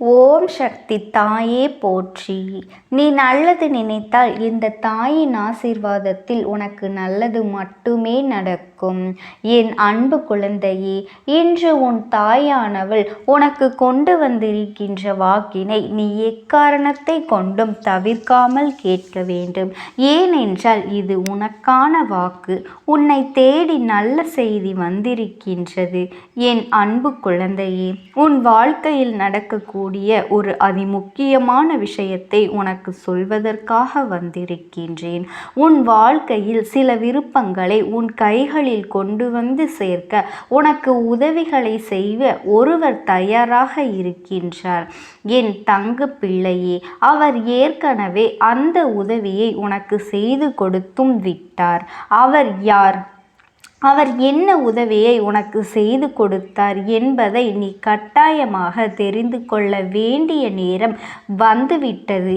ஓம் சக்தி தாயே போற்றி. நீ நல்லது நினைத்தால் இந்த தாயின் ஆசீர்வாதத்தில் உனக்கு நல்லது மட்டுமே நடக்கும். என் அன்பு குழந்தையே இன்று உன் தாயானவள் உனக்கு கொண்டு வந்திருக்கின்ற வாக்கினை நீ எக்காரணத்தை கொண்டும் தவிர்க்காமல் கேட்க வேண்டும். ஏனென்றால் இது உனக்கான வாக்கு. உன்னை தேடி நல்ல செய்தி வந்திருக்கின்றது. என் அன்பு குழந்தையே உன் வாழ்க்கையில் நடக்கக்கூடிய கூடிய ஒரு அதிமுக்கியமான விஷயத்தை உனக்கு சொல்வதற்காக வந்திருக்கின்றேன். உன் வாழ்க்கையில் சில விருப்பங்களை உன் கைகளில் கொண்டு வந்து சேர்க்க உனக்கு உதவிகளை செய்ய ஒருவர் தயாராக இருக்கின்றார். என் தங்கு பிள்ளையே அவர் ஏற்கனவே அந்த உதவியை உனக்கு செய்து கொடுத்தும் விட்டார். அவர் யார்? அவர் என்ன உதவியை உனக்கு செய்து கொடுத்தார் என்பதை நீ கட்டாயமாக தெரிந்து கொள்ள வேண்டிய நேரம் வந்துவிட்டது.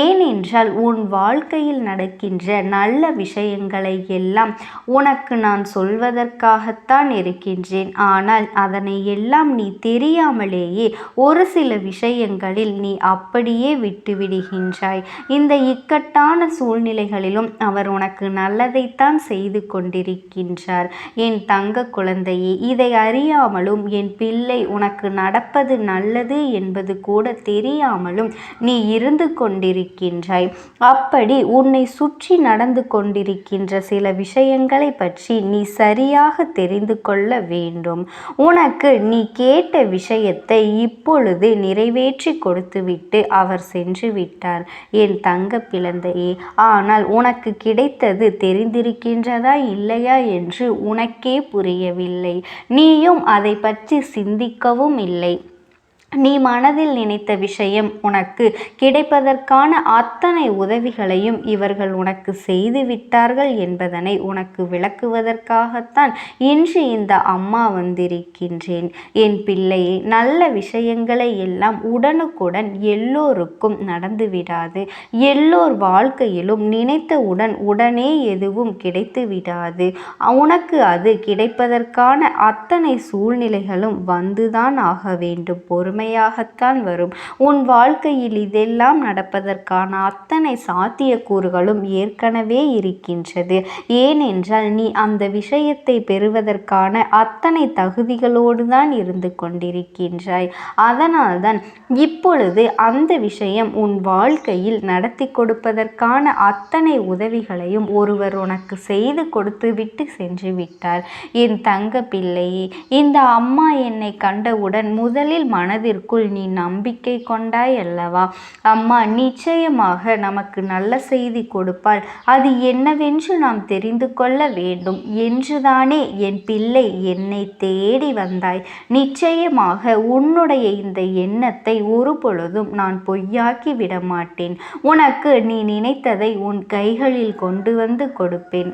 ஏனென்றால் உன் வாழ்க்கையில் நடக்கின்ற நல்ல விஷயங்களை எல்லாம் உனக்கு நான் சொல்வதற்காகத்தான் இருக்கின்றேன். ஆனால் அதனை எல்லாம் நீ தெரியாமலேயே ஒரு சில விஷயங்களில் நீ அப்படியே விட்டுவிடுகின்றாய். இந்த இக்கட்டான சூழ்நிலைகளிலும் அவர் உனக்கு நல்லதைத்தான் செய்து கொண்டிருக்கின்றார். சொன்னார். என் தங்க குழந்தையே இதை அறியாமலும் என் பிள்ளை உனக்கு நடப்பது நல்லது என்பது கூட தெரியாமலும் நீ இருந்து கொண்டிருக்கின்றாய். அப்படி உன்னை சுற்றி நடந்து கொண்டிருக்கின்ற சில விஷயங்களை பற்றி நீ சரியாக தெரிந்து கொள்ள வேண்டும். உனக்கு நீ கேட்ட விஷயத்தை இப்பொழுது நிறைவேற்றி கொடுத்துவிட்டு அவர் சென்று விட்டார். என் தங்க பிளந்தையே ஆனால் உனக்கு கிடைத்தது தெரிந்திருக்கின்றதா இல்லையா என்று உனக்கே புரியவில்லை. நீயும் அதை பற்றி சிந்திக்கவும் இல்லை. நீ மனதில் நினைத்த விஷயம் உனக்கு கிடைப்பதற்கான அத்தனை உதவிகளையும் இவர்கள் உனக்கு செய்து விட்டார்கள் என்பதனை உனக்கு விளக்குவதற்காகத்தான் இன்று இந்த அம்மா வந்திருக்கின்றேன். என் பிள்ளையை நல்ல விஷயங்களை எல்லாம் உடனுக்குடன் எல்லோருக்கும் நடந்து விடாது. எல்லோர் வாழ்க்கையிலும் நினைத்தவுடன் உடனே எதுவும் கிடைத்து விடாது. உனக்கு அது கிடைப்பதற்கான அத்தனை சூழ்நிலைகளும் வந்துதான் ஆக வேண்டும். பொறுமை உண்மையாகத்தான் வரும். உன் வாழ்க்கையில் இதெல்லாம் நடப்பதற்கான அத்தனை சாத்தியக்கூறுகளும் ஏற்கனவே இருக்கின்றது. ஏனென்றால் நீ அந்த விஷயத்தை பெறுவதற்கான அத்தனை தகுதிகளோடு தான் இருந்து கொண்டிருக்கின்றாய். அதனால்தான் இப்பொழுது அந்த விஷயம் உன் வாழ்க்கையில் நடத்தி கொடுப்பதற்கான அத்தனை உதவிகளையும் ஒருவர் உனக்கு செய்து கொடுத்து விட்டு சென்று விட்டார். என் தங்க பிள்ளையே இந்த அம்மா என்னை கண்டவுடன் முதலில் மனதில் மனதிற்குள் நீ நம்பிக்கை கொண்டாய் அல்லவா? அம்மா நிச்சயமாக நமக்கு நல்ல செய்தி கொடுப்பாள். அது என்னவென்று நாம் தெரிந்து கொள்ள வேண்டும். என்றுதானே என் பிள்ளை என்னை தேடி வந்தாய். நிச்சயமாக உன்னுடைய இந்த எண்ணத்தை ஒரு பொழுதும் நான் பொய்யாக்கி விட மாட்டேன் உனக்கு நீ நினைத்ததை உன் கைகளில் கொண்டு வந்து கொடுப்பேன்.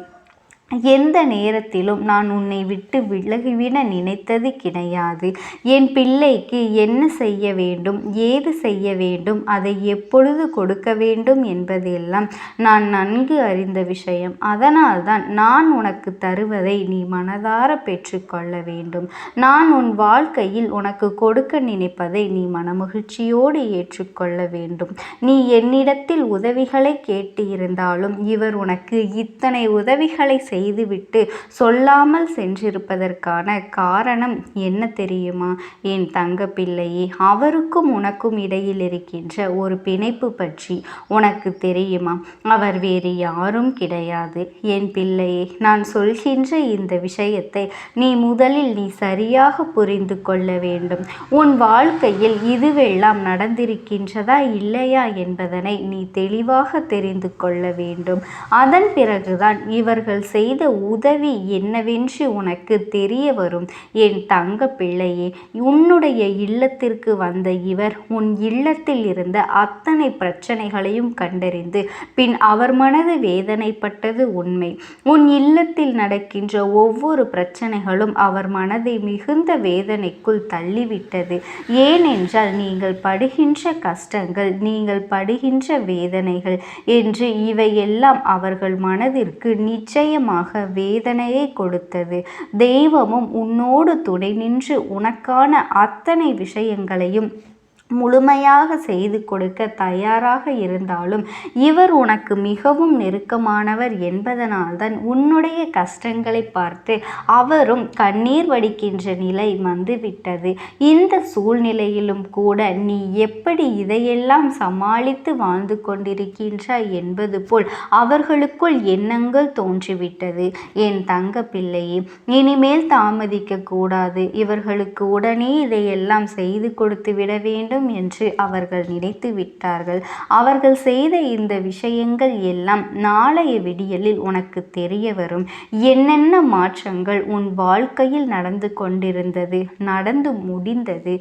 எந்த நேரத்திலும் நான் உன்னை விட்டு விலகிவிட நினைத்தது கிடையாது. என் பிள்ளைக்கு என்ன செய்ய வேண்டும் ஏது செய்ய வேண்டும் அதை எப்பொழுது கொடுக்க வேண்டும் என்பதெல்லாம் நான் நன்கு அறிந்த விஷயம். அதனால்தான் நான் உனக்கு தருவதை நீ மனதார பெற்றுக்கொள்ள வேண்டும். நான் உன் வாழ்க்கையில் உனக்கு கொடுக்க நினைப்பதை நீ மனமகிழ்ச்சியோடு ஏற்றுக்கொள்ள வேண்டும். நீ என்னிடத்தில் உதவிகளை கேட்டு இருந்தாலும் இவர் உனக்கு இத்தனை உதவிகளை செய் செய்துவிட்டு சொல்லாமல் சென்றிருப்பதற்கான காரணம் என்ன தெரியுமா? என் தங்க பிள்ளையே அவருக்கும் உனக்கும் இடையில் இருக்கின்ற ஒரு பிணைப்பு பற்றி உனக்கு தெரியுமா? அவர் வேறு யாரும் கிடையாது. என் பிள்ளையே நான் சொல்கின்ற இந்த விஷயத்தை நீ முதலில் நீ சரியாக புரிந்து கொள்ள வேண்டும். உன் வாழ்க்கையில் இதுவெல்லாம் நடந்திருக்கின்றதா இல்லையா என்பதனை நீ தெளிவாக தெரிந்து கொள்ள வேண்டும். அதன் பிறகுதான் இவர்கள் செய் செய்த உதவி என்னவென்று உனக்கு தெரிய வரும். என் தங்க பிள்ளையே உன்னுடைய இல்லத்திற்கு வந்த இவர் உன் இல்லத்தில் இருந்த அத்தனை பிரச்சனைகளையும் கண்டறிந்து பின் அவர் மனது வேதனைப்பட்டது உண்மை. உன் இல்லத்தில் நடக்கின்ற ஒவ்வொரு பிரச்சனைகளும் அவர் மனதை மிகுந்த வேதனைக்குள் தள்ளிவிட்டது. ஏனென்றால் நீங்கள் படுகின்ற கஷ்டங்கள் நீங்கள் படுகின்ற வேதனைகள் என்று இவையெல்லாம் அவர்கள் மனதிற்கு நிச்சயமாக அதிகமாக வேதனையை கொடுத்தது. தெய்வமும் உன்னோடு துணை நின்று உனக்கான அத்தனை விஷயங்களையும் முழுமையாக செய்து கொடுக்க தயாராக இருந்தாலும் இவர் உனக்கு மிகவும் நெருக்கமானவர் என்பதனால்தான் உன்னுடைய கஷ்டங்களை பார்த்து அவரும் கண்ணீர் வடிக்கின்ற நிலை வந்துவிட்டது. இந்த சூழ்நிலையிலும் கூட நீ எப்படி இதையெல்லாம் சமாளித்து வாழ்ந்து கொண்டிருக்கின்றாய் என்பது போல் அவர்களுக்குள் எண்ணங்கள் தோன்றிவிட்டது. என் தங்க பிள்ளையே இனிமேல் தாமதிக்க கூடாது. இவர்களுக்கு உடனே இதையெல்லாம் செய்து கொடுத்து விட வேண்டும். வேண்டும் என்று அவர்கள் நினைத்து விட்டார்கள். அவர்கள் செய்த இந்த விஷயங்கள் எல்லாம் நாளைய விடியலில் உனக்கு தெரிய வரும். என்னென்ன மாற்றங்கள் உன் வாழ்க்கையில் நடந்து கொண்டிருந்தது நடந்து முடிந்தது?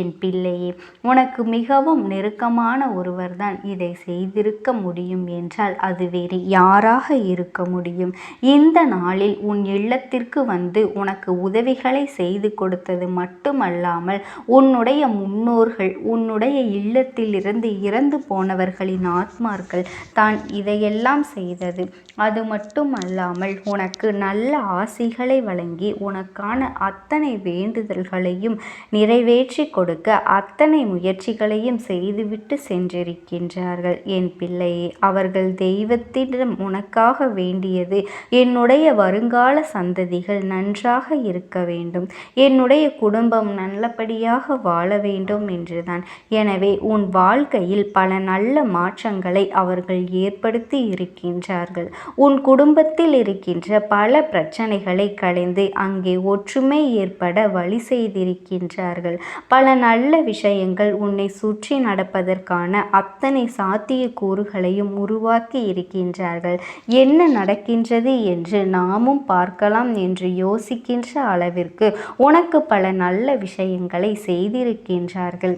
என் பிள்ளையே உனக்கு மிகவும் நெருக்கமான ஒருவர்தான் இதை செய்திருக்க முடியும் என்றால் அது வேறு யாராக இருக்க முடியும்? இந்த நாளில் உன் இல்லத்திற்கு வந்து உனக்கு உதவிகளை செய்து கொடுத்தது மட்டுமல்லாமல் உன்னுடைய முன்னோர்கள் உன்னுடைய இல்லத்திலிருந்து இறந்து போனவர்களின் ஆத்மார்கள் தான் இதையெல்லாம் செய்தது. அது மட்டும் அல்லாமல் உனக்கு நல்ல ஆசிகளை வழங்கி உனக்கான அத்தனை வேண்டுதல்களையும் நிறைவேற்றி கொடுக்க அத்தனை முயற்சிகளையும் செய்துவிட்டு சென்றிருக்கின்றார்கள். என் பிள்ளையே அவர்கள் தெய்வத்திடம் உனக்காக வேண்டியது என்னுடைய வருங்கால சந்ததிகள் நன்றாக இருக்க வேண்டும். என்னுடைய குடும்பம் நல்லபடியாக வாழ வேண்டும் என்றுதான் எனவே உன் வாழ்க்கையில் பல நல்ல மாற்றங்களை அவர்கள் ஏற்படுத்தி இருக்கின்றார்கள். உன் குடும்பத்தில் இருக்கின்ற பல பிரச்சனைகளை களைந்து அங்கே ஒற்றுமை ஏற்பட வழி செய்திருக்கின்றார்கள். பல நல்ல விஷயங்கள் உன்னை சுற்றி நடப்பதற்கான அத்தனை சாத்திய கூறுகளையும் உருவாக்கி இருக்கின்றார்கள். என்ன நடக்கின்றது என்று நாமும் பார்க்கலாம் என்று யோசிக்கின்ற அளவிற்கு உனக்கு பல நல்ல விஷயங்களை செய்திருக்கின்றார்கள்.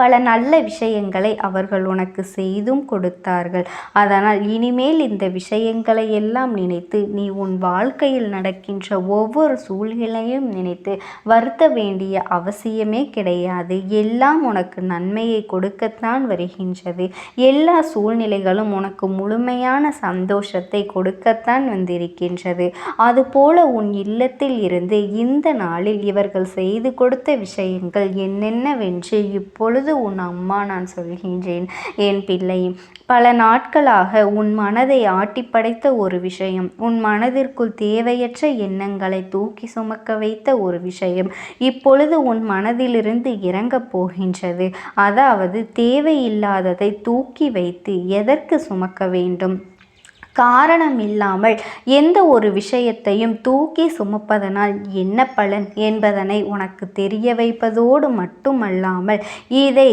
பல நல்ல விஷயங்களை அவர்கள் உனக்கு செய்தும் கொடுத்தார்கள். அதனால் இனிமேல் இந்த விஷயங்களை எல்லாம் நினைத்து நீ உன் வாழ்க்கையில் நடக்கின்ற ஒவ்வொரு சூழ்நிலையும் நினைத்து வருத்த வேண்டிய அவசியமே கிடையாது. எல்லாம் உனக்கு நன்மையை கொடுக்கத்தான் வருகின்றது. எல்லா சூழ்நிலைகளும் உனக்கு முழுமையான சந்தோஷத்தை கொடுக்கத்தான் வந்திருக்கின்றது. அதுபோல உன் இல்லத்தில் இருந்து இந்த நாளில் இவர்கள் செய்து கொடுத்த விஷயங்கள் என்னென்னவென்று இப்பொழுது இப்பொழுது உன் அம்மா நான் சொல்கின்றேன். என் பிள்ளை பல நாட்களாக உன் மனதை ஆட்டிப்படைத்த ஒரு விஷயம். உன் மனதிற்குள் தேவையற்ற எண்ணங்களை தூக்கி சுமக்க வைத்த ஒரு விஷயம். இப்பொழுது உன் மனதிலிருந்து இறங்கப் போகின்றது. அதாவது தேவையில்லாததை தூக்கி வைத்து எதற்கு சுமக்க வேண்டும்? காரணம் இல்லாமல் எந்த ஒரு விஷயத்தையும் தூக்கி சுமப்பதனால் என்ன பலன் என்பதனை உனக்கு தெரிய வைப்பதோடு மட்டுமல்லாமல் இதை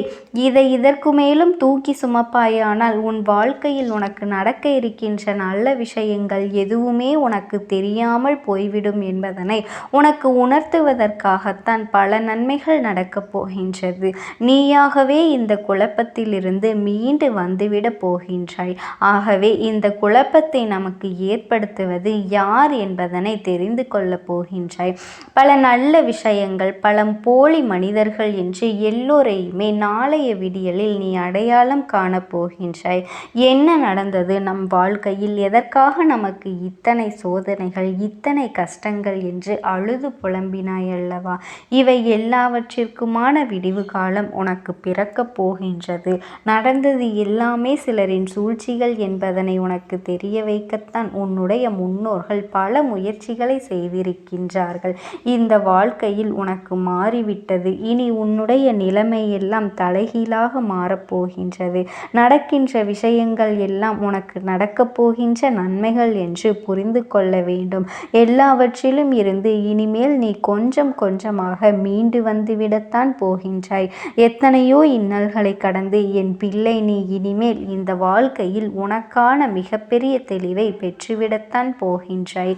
இதை இதற்கு மேலும் தூக்கி சுமப்பாயானால் உன் வாழ்க்கையில் உனக்கு நடக்க இருக்கின்ற நல்ல விஷயங்கள் எதுவுமே உனக்கு தெரியாமல் போய்விடும் என்பதனை உனக்கு உணர்த்துவதற்காகத்தான் பல நன்மைகள் நடக்கப் போகின்றது. நீயாகவே இந்த குழப்பத்திலிருந்து மீண்டு வந்துவிட போகின்றாய். ஆகவே இந்த குழப்ப குழப்பத்தை நமக்கு ஏற்படுத்துவது யார் என்பதனை தெரிந்து கொள்ளப் போகின்றாய். பல நல்ல விஷயங்கள் பல போலி மனிதர்கள் என்று எல்லோரையுமே நாளைய விடியலில் நீ அடையாளம் காணப் போகின்றாய். என்ன நடந்தது நம் வாழ்க்கையில்? எதற்காக நமக்கு இத்தனை சோதனைகள் இத்தனை கஷ்டங்கள் என்று அழுது புலம்பினாய் அல்லவா? இவை எல்லாவற்றிற்குமான விடிவு காலம் உனக்கு பிறக்கப் போகின்றது. நடந்தது எல்லாமே சிலரின் சூழ்ச்சிகள் என்பதனை உனக்கு தெரியும். தெரிய வைக்கத்தான் உன்னுடைய முன்னோர்கள் பல முயற்சிகளை செய்திருக்கின்றார்கள். இந்த வாழ்க்கையில் உனக்கு மாறிவிட்டது. இனி உன்னுடைய நிலைமையெல்லாம் தலைகீழாக மாறப்போகின்றது. நடக்கின்ற விஷயங்கள் எல்லாம் உனக்கு நடக்கப் போகின்ற நன்மைகள் என்று புரிந்து கொள்ள வேண்டும். எல்லாவற்றிலும் இருந்து இனிமேல் நீ கொஞ்சம் கொஞ்சமாக மீண்டு வந்துவிடத்தான் போகின்றாய். எத்தனையோ இன்னல்களை கடந்து என் பிள்ளை நீ இனிமேல் இந்த வாழ்க்கையில் உனக்கான மிகப்பெரிய தெளிவை பெற்றுவிடத்தான் போகின்றாய்.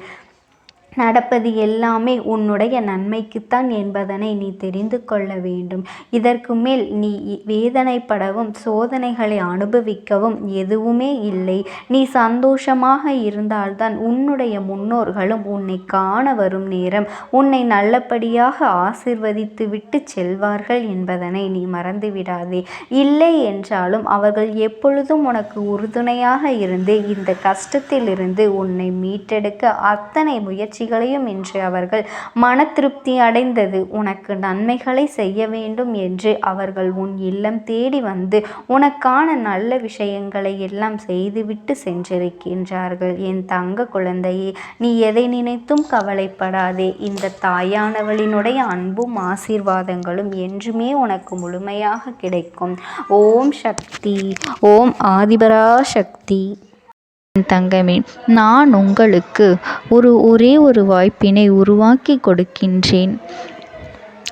நடப்பது எல்லாமே உன்னுடைய நன்மைக்குத்தான் என்பதனை நீ தெரிந்து கொள்ள வேண்டும். இதற்கு மேல் நீ வேதனைப்படவும் சோதனைகளை அனுபவிக்கவும் எதுவுமே இல்லை. நீ சந்தோஷமாக இருந்தால்தான் உன்னுடைய முன்னோர்களும் உன்னை காண வரும் நேரம். உன்னை நல்லபடியாக ஆசிர்வதித்து விட்டு செல்வார்கள் என்பதனை நீ மறந்துவிடாதே இல்லை என்றாலும் அவர்கள் எப்பொழுதும் உனக்கு உறுதுணையாக இருந்து இந்த கஷ்டத்திலிருந்து உன்னை மீட்டெடுக்க அத்தனை முயற்சி முயற்சிகளையும் இன்று அவர்கள் மன திருப்தி அடைந்தது. உனக்கு நன்மைகளை செய்ய வேண்டும் என்று அவர்கள் உன் இல்லம் தேடி வந்து உனக்கான நல்ல விஷயங்களை எல்லாம் செய்துவிட்டு சென்றிருக்கின்றார்கள். என் தங்க குழந்தையே நீ எதை நினைத்தும் கவலைப்படாதே. இந்த தாயானவளினுடைய அன்பும் ஆசீர்வாதங்களும் என்றுமே உனக்கு முழுமையாக கிடைக்கும். ஓம் சக்தி ஓம் ஆதிபரா சக்தி தங்கமே நான் உங்களுக்கு ஒரு ஒரே ஒரு வாய்ப்பினை உருவாக்கி கொடுக்கின்றேன்.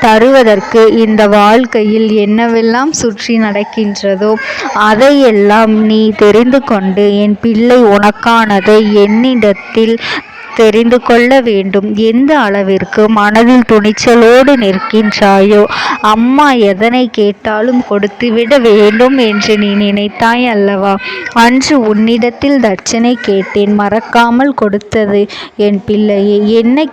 தருவதற்கு இந்த வாழ்க்கையில் என்னவெல்லாம் சுற்றி நடக்கின்றதோ அதையெல்லாம் நீ தெரிந்து கொண்டு என் பிள்ளை உனக்கானதை என்னிடத்தில் தெரிந்து கொள்ள வேண்டும். எந்த அளவிற்கு மனதில் துணிச்சலோடு நிற்கின்றாயோ அம்மா எதனை கேட்டாலும் கொடுத்துவிட வேண்டும் என்று நீ நினைத்தாய் அல்லவா? அன்று உன்னிடத்தில் தட்சணை கேட்டேன் மறக்காமல் கொடுத்தது என் பிள்ளையை. என்ன